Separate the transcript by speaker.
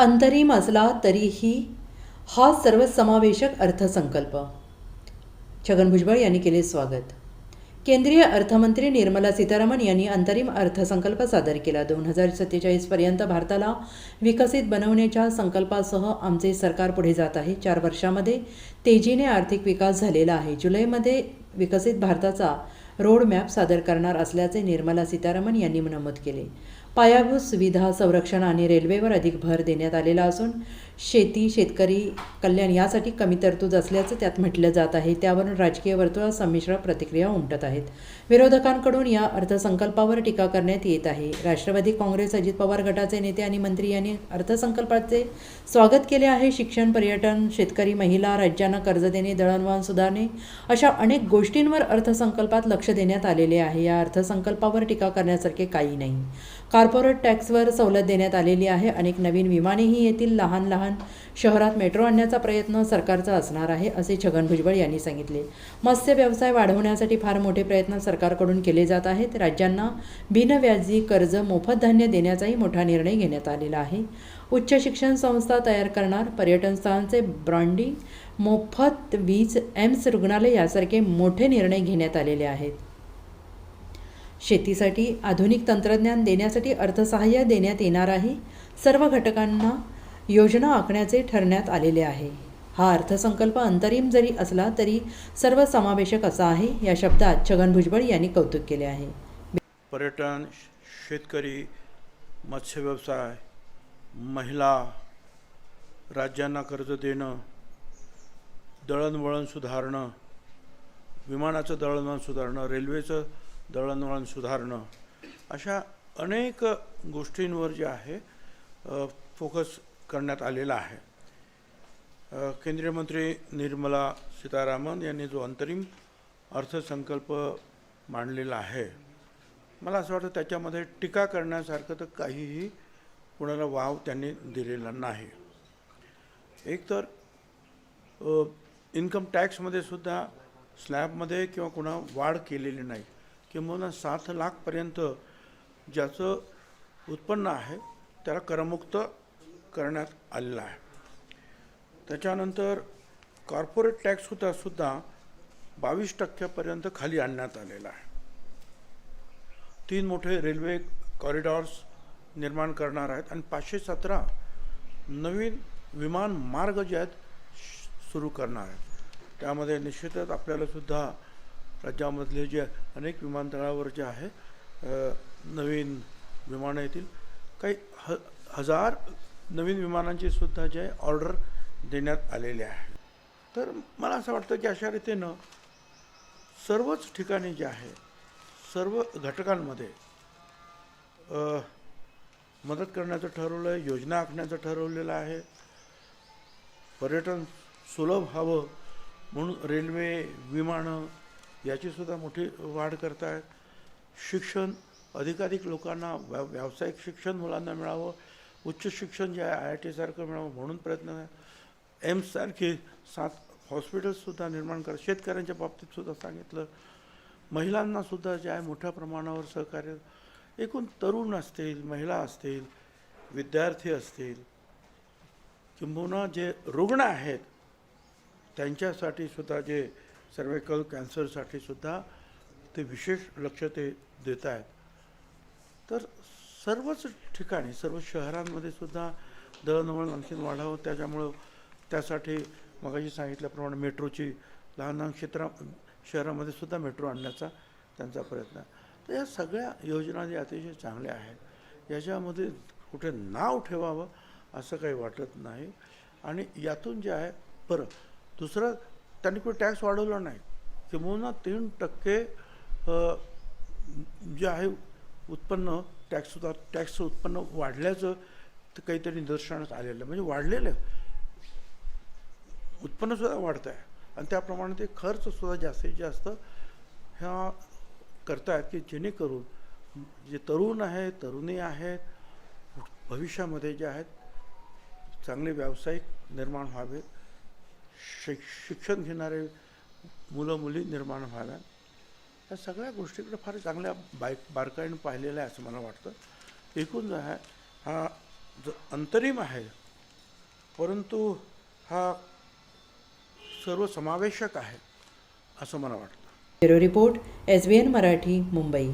Speaker 1: अंतरिम असला तरीही हा सर्वसमावेशक अर्थसंकल्प. छगन भुजबळ यांनी केले स्वागत. केंद्रीय अर्थमंत्री निर्मला सीतारामन यांनी अंतरिम अर्थसंकल्प सादर केला. दोन हजार सत्तेचाळीसपर्यंत भारताला विकसित बनवण्याच्या संकल्पासह आमचे सरकार पुढे जात आहे. चार वर्षामध्ये तेजीने आर्थिक विकास झालेला आहे. जुलैमध्ये विकसित भारताचा रोडमॅप सादर करणार असल्याचे निर्मला सीतारामन यांनी नमूद केले. पायाभूत सुविधा संरक्षण आणि रेल्वेवर अधिक भर देण्यात आलेला असून शेती शेतकरी कल्याण यासाठी कमी तरतूद असल्याचं त्यात म्हटलं जात आहे. त्यावरून राजकीय वर्तुळात संमिश्र प्रतिक्रिया उमटत आहेत. विरोधकांकडून या अर्थसंकल्पावर टीका करण्यात येत आहे. राष्ट्रवादी काँग्रेस अजित पवार गटाचे नेते आणि मंत्री यांनी अर्थसंकल्पाचे स्वागत केले आहे. शिक्षण पर्यटन शेतकरी महिला राज्यांना कर्ज देणे दळणवळण सुधारणे अशा अनेक गोष्टींवर अर्थसंकल्पात लक्ष देण्यात आलेले आहे. या अर्थसंकल्पावर टीका करण्यासारखे काही नाही. कॉर्पोरेट टॅक्सवर सवलत देण्यात आलेली आहे. अनेक नवीन विमानेही येतील. लहान लहान शहरात मेट्रो आणण्याचा प्रयत्न सरकारचा असणार आहे असे छगन भुजबळ यांनी सांगितले. मत्स्य व्यवसाय वाढवण्यासाठी फार मोठे प्रयत्न सरकारकडून केले जात आहेत. राज्यांना बिनव्याजी कर्ज मोफत धान्य देण्याचाही मोठा निर्णय घेण्यात आलेला आहे. उच्च शिक्षण संस्था तयार करणार. पर्यटन स्थळांचे ब्रँडिंग मोफत वीज एम्स रुग्णालय यासारखे मोठे निर्णय घेण्यात आलेले आहेत. शेतीसाठी आधुनिक तंत्रज्ञान देण्यासाठी अर्थसहाय्य देण्यात येणार आहे. सर्व घटकांना योजना आखण्याचे ठरण्यात आलेले आहे. हा अर्थसंकल्प अंतरिम जरी असला तरी सर्वसमावेशक असा आहे या शब्दात छगन भुजबळ यांनी कौतुक केले आहे.
Speaker 2: पर्यटन शेतकरी मत्स्यव्यवसाय महिला राज्यांना कर्ज देणं दळणवळण सुधारणं विमानाचं दळणवळण सुधारणं रेल्वेचं दळणवळण सुधारणं अशा अनेक गोष्टींवर जे आहे फोकस करण्यात आलेला आहे. केंद्रीय मंत्री निर्मला सीतारामन यांनी जो अंतरिम अर्थसंकल्प मांडलेला आहे मला असं वाटतं त्याच्यामध्ये टीका करण्यासारखं तर काहीही कुणाला वाव त्यांनी दिलेला नाही. एकतर इन्कम टॅक्समध्ये सुद्धा स्लॅबमध्ये किंवा कुणा वाढ केलेली नाही. किंबहुना सात लाखपर्यंत ज्याचं उत्पन्न आहे त्याला करमुक्त करण्यात आलेलं आहे. त्याच्यानंतर कॉर्पोरेट टॅक्ससुद्धा सुद्धा बावीस टक्क्यापर्यंत खाली आणण्यात आलेला आहे. तीन मोठे रेल्वे कॉरिडॉर्स निर्माण करणार आहेत आणि पाचशे सतरा नवीन विमान मार्ग जे आहेत सुरू करणार आहेत. त्यामध्ये निश्चितच आपल्यालासुद्धा राज्यामधले जे अनेक विमानतळावर जे आहे नवीन विमानं येतील. काही ह हजार नवीन विमानांची सुद्धा जे ऑर्डर देण्यात आलेले आहे. तर मला असं वाटतं की अशा रीतीनं सर्वच ठिकाणी जे आहे सर्व घटकांमध्ये मदत करण्याचं ठरवलं आहे योजना आखण्याचं ठरवलेलं आहे. पर्यटन सुलभ हवं म्हणून रेल्वे विमानं याचीसुद्धा मोठी वाढ करतायत. शिक्षण अधिकाधिक लोकांना व्या व्यावसायिक शिक्षण मुलांना मिळावं उच्च शिक्षण जे आहे आय आय टीसारखं मिळावं म्हणून प्रयत्न आहे. एम्ससारखे सात हॉस्पिटल्ससुद्धा निर्माण करा शेतकऱ्यांच्या बाबतीतसुद्धा सांगितलं. महिलांनासुद्धा जे आहे मोठ्या प्रमाणावर सहकार्य. एकूण तरुण असतील महिला असतील विद्यार्थी असतील किंबहुना जे रुग्ण आहेत त्यांच्यासाठी सुद्धा जे सर्वेकल कॅन्सरसाठी सुद्धा ते विशेष लक्ष ते देत आहेत. तर सर्वच ठिकाणी सर्व शहरांमध्ये सुद्धा दळणवळण आणखीन वाढावं त्याच्यामुळं त्यासाठी मगाशी सांगितल्याप्रमाणे मेट्रोची लहान लहान क्षेत्रा शहरामध्ये सुद्धा मेट्रो आणण्याचा त्यांचा प्रयत्न तर या सगळ्या योजना ज्या अतिशय चांगल्या आहेत याच्यामध्ये कुठे नाव ठेवावं असं काही वाटत नाही. आणि यातून जे आहे बरं दुसरं त्यांनी कुठे टॅक्स वाढवला नाही. किंबहुना तीन टक्के जे आहे उत्पन्न टॅक्ससुद्धा टॅक्सचं उत्पन्न वाढल्याचं ते काहीतरी निदर्शनास आलेलं. आहे. म्हणजे वाढलेलं. उत्पन्नसुद्धा वाढतं आहे आणि त्याप्रमाणे ते खर्चसुद्धा जास्तीत जास्त ह्या करतायत की जेणेकरून जे तरुण आहेत तरुणी आहेत भविष्यामध्ये जे आहेत चांगले व्यावसायिक निर्माण व्हावेत. शिक शिक्षण घेणारे मुलं मुली निर्माण व्हाव्यात या सगळ्या गोष्टीकडे फार चांगल्या बाय बारकाईने पाहिलेलं आहे असं मला वाटतं. एकूण जो आहे हा जो अंतरिम आहे परंतु हा सर्वसमावेशक आहे असं मला वाटतं.
Speaker 1: Bureau report S B N Marathi Mumbai.